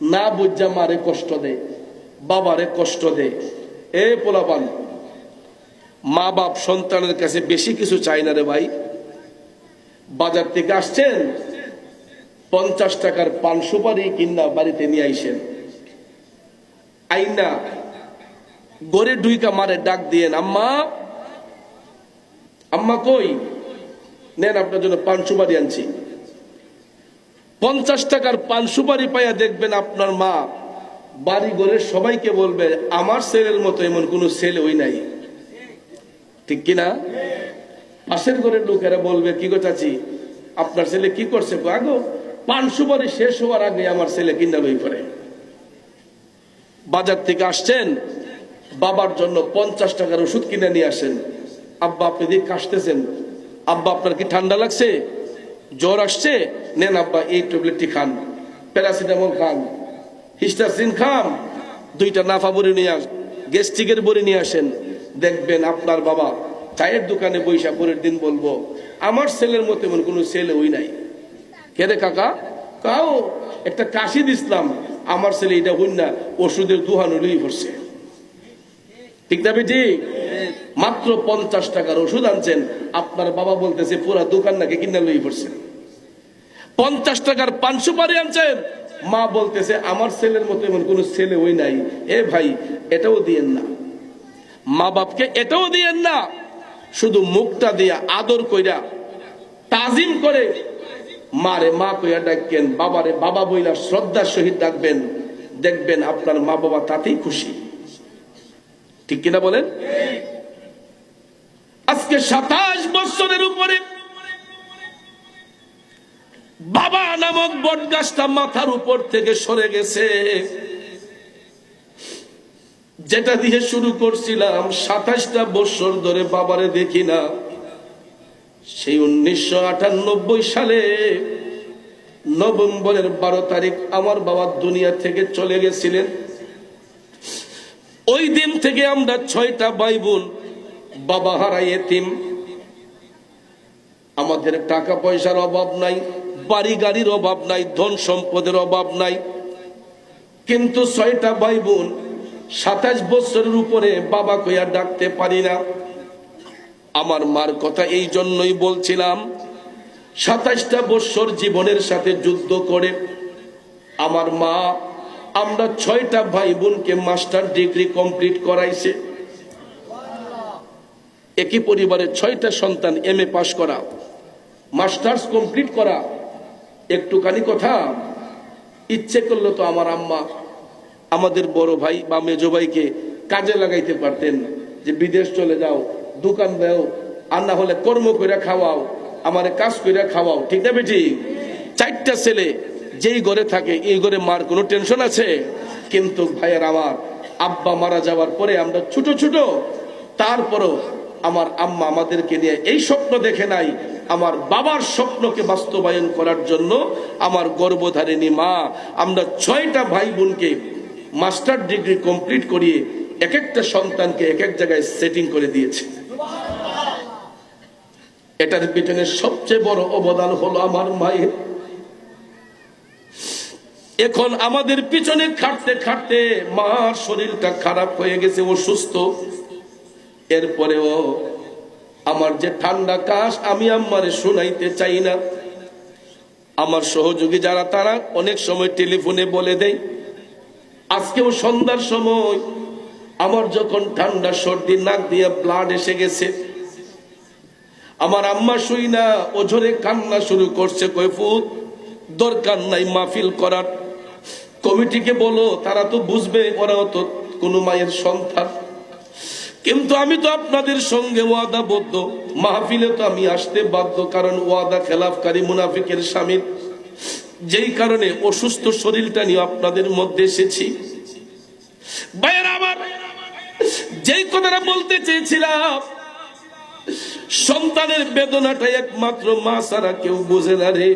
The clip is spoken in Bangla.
না বুঝা মারে কষ্ট দে, বাবারে কষ্ট দে। এ পোলাপান মা বাপ সন্তানের কাছে বেশি কিছু চাই না রে ভাই। বাজার থেকে আসছেন, পঞ্চাশ টাকার পান সুপারি কিনা বাড়িতে নিয়ে আইসেন। আইনা, গড়ে ডুইকা মারে ডাক দিয়েন, আম্মা আম্মা কই? নেন, আপনার জন্য পান সুপারি আনছি। পঞ্চাশ টাকার পান সুপারি পাইয়া দেখবেন আপনার মা বাড়ি ঘরের সবাইকে বলবে, আমার ছেলের মতো এমন কোন ছেলে ওই নাই। ঠিক কিনা? পাশের ঘরের লোকেরা বলবে, কি চাচি, আপনার ছেলে কি করছে? আগো, পান সুপারি শেষ হওয়ার আগে আমার ছেলে কিনা লই করে বাজার থেকে আসছেন, বাবার জন্য পঞ্চাশ টাকার ওষুধ কিনে নিয়ে আসেন। আব্বা, আপনি দিয়ে কাশতেছেন। আব্বা, আপনার কি ঠান্ডা লাগছে? জ্বর আসছে? নেন আব্বা, এই ট্যাবলেটটি খান। প্যারাসিটামল খান। হিস্টাসিন খান। দুইটা নাফা বড়ি নিয়ে আস গ্যাস্ট্রিকের বড়ি নিয়ে আসেন। দেখবেন আপনার বাবা চায়ের দোকানে বৈশা পরের দিন বলব, আমার ছেলের মতো এমন কোনো ছেলে ওই নাই। কেরে কাকা? কাও, একটা কাশি দিছিলাম আমার ছেলে এটা হইন না ওষুধের দুহান হইলেই পড়ছে ঠিক না বেটি? মাত্র পঞ্চাশ টাকার ওষুধ আনছেন। আপনার বাবা বলতেছে পুরা দোকান নাকি কিনা লই পড়ছেন পঞ্চাশ টাকার পান সুপারি আনছেন মা বলতেছে, আমার ছেলের মতো এমন কোন ছেলে ওই নাই। এ ভাই, এটাও দিয়েন না। মা বাপকে এটাও দিয়েন না। শুধু মুখটা দিয়া আদর কইরা তাজিম করে মারে মা কইয়া ডাকবেন, বাবারে, বাবা বইলা শ্রদ্ধার সহিত ডাকবেন। দেখবেন আপনার মা বাবা তাতেই খুশি। ঠিক কিনা বলেন? আজকে সাতাশ বছরের উপরে বাবা নামক বট গাছটা মাথার উপর থেকে সরে গেছে। যেটা দিয়ে শুরু করছিলাম, সাতাশটা বছর ধরে বাবারে দেখি না। সেই উনিশশো আটানব্বই সালে নভেম্বরের বারো তারিখ আমার বাবা দুনিয়া থেকে চলে গেছিলেন। ওই দিন থেকে আমরা ছয়টা ভাই বোন, বাবা হারাই এতিম আমাদের টাকা পয়সার অভাব নাই, বাড়ি গাড়ির অভাব নাই, ধন সম্পদের অভাব নাই। কিন্তু ছয়টা ভাই বোন সাতাশ বছরের উপরে বাবা কইয়া ডাকতে পারি না। আমার মার কথা এই জন্যই বলছিলাম, সাতাশটা বছর জীবনের সাথে যুদ্ধ করে। আমার মা, আমরা ছয়টা ভাই বোনকে মাস্টার ডিগ্রি কমপ্লিট করাইছে। একই পরিবারের ছয়টা সন্তান এম এ পাশ করা। মাস্টার্স কমপ্লিট করা। একটুখানি কথা, ইচ্ছে করল তো আমার আম্মা আমাদের বড় ভাই বা মেজো ভাইকে কাজে লাগাইতে পারতেন, যে বিদেশ চলে যাও, দোকান দাও, আর না হলে কর্ম করে খাওয়াও, আমারে কাজ করে খাওয়াও, ঠিক না বেটি? চারটা ছেলে, যেই ঘরে থাকে, এই ঘরে মার কোনো টেনশন আছে? কিন্তু ভাইয়ের আমার আব্বা মারা যাওয়ার পরে আমরা ছোট ছোট, তারপরও আমার আম্মা আমাদেরকে নিয়ে এই স্বপ্ন দেখে নাই। আমার বাবার স্বপ্নকে বাস্তবায়ন করার জন্য আমার গর্ভধারিণী মা, আমরা ছয়টা ভাই বোনকে মাস্টার ডিগ্রি কমপ্লিট করিয়ে এক একটা সন্তানকে এক এক জায়গায় সেটিং করে দিয়েছে। এটার পিছনে সবচেয়ে বড় অবদান হলো আমার মায়ের। এখন আমাদের পিছনে খাটতে খাটতে মার শরীরটা খারাপ হয়ে গেছে অসুস্থ এরপরেও আমার যে ঠান্ডা কাশ আমি আমারে শোনাইতে চাই না। আমার সহযোগী যারা, তারা অনেক সময় টেলিফোনে বলে দেয়, আজকেও সন্ধ্যার সময় আমার যখন ঠান্ডা সর্দি, নাক দিয়ে ব্লাড এসে গেছে, আমার আম্মা শুই না, ওঝরে কান্না শুরু করছে কৈফুত দরকার নাই মাহফিল করার। কমিটিকে বলো, তারা তো বুঝবে, ওরাও তো কোনো মায়ের সন্তান। কিন্তু আমি তো আপনাদের সঙ্গে ওয়াদাবদ্ধ। মাহফিলে তো আমি আসতে বাধ্য, কারণ ওয়াদা খেলাফকারী মুনাফিকের স্বামীর। যেই কারণে অসুস্থ শরীরটা নিয়ে আপনাদের মধ্যে এসেছি। আমার, যেই কথাটা বলতে চেয়েছিলাম, সন্তানের বেদনাটা একমাত্র মা ছাড়া কেউ বোঝে না রে।